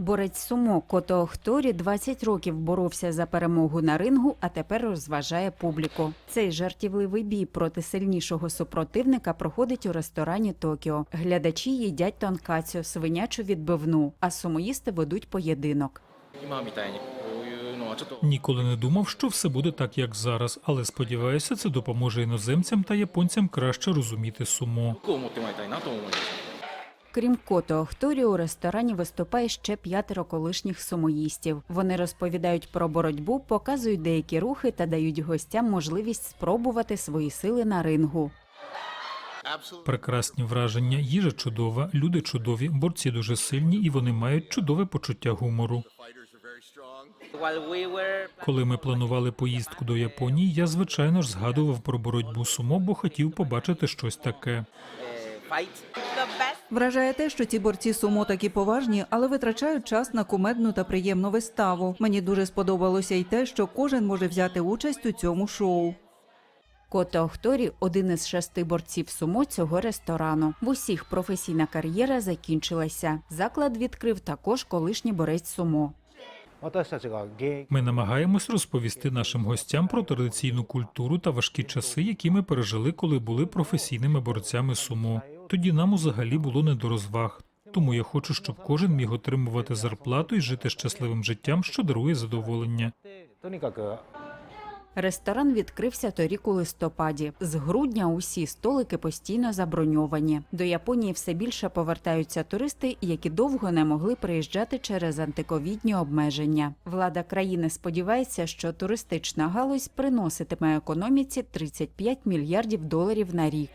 Борець Сумо Кото Охторі 20 років боровся за перемогу на рингу, а тепер розважає публіку. Цей жартівливий бій проти сильнішого супротивника проходить у ресторані Токіо. Глядачі їдять тонкацю, свинячу відбивну, а сумоїсти ведуть поєдинок. Ніколи не думав, що все буде так, як зараз, але сподіваюся, це допоможе іноземцям та японцям краще розуміти сумо. Крім Кото Охторі, у ресторані виступає ще п'ятеро колишніх сумоїстів. Вони розповідають про боротьбу, показують деякі рухи та дають гостям можливість спробувати свої сили на рингу. Прекрасні враження, їжа чудова, люди чудові, борці дуже сильні і вони мають чудове почуття гумору. Коли ми планували поїздку до Японії, я звичайно ж згадував про боротьбу сумо, бо хотів побачити щось таке. Вражає те, що ці борці сумо такі поважні, але витрачають час на кумедну та приємну виставу. Мені дуже сподобалося й те, що кожен може взяти участь у цьому шоу. Кота Охторі один із шести борців сумо цього ресторану. В усіх професійна кар'єра закінчилася. Заклад відкрив також колишній борець сумо. Ми намагаємось розповісти нашим гостям про традиційну культуру та важкі часи, які ми пережили, коли були професійними борцями сумо. Тоді нам взагалі було не до розваг. Тому я хочу, щоб кожен міг отримувати зарплату і жити щасливим життям, що дарує задоволення. Ресторан відкрився торік у листопаді. З грудня усі столики постійно заброньовані. До Японії все більше повертаються туристи, які довго не могли приїжджати через антиковідні обмеження. Влада країни сподівається, що туристична галузь приноситиме економіці 35 мільярдів доларів на рік.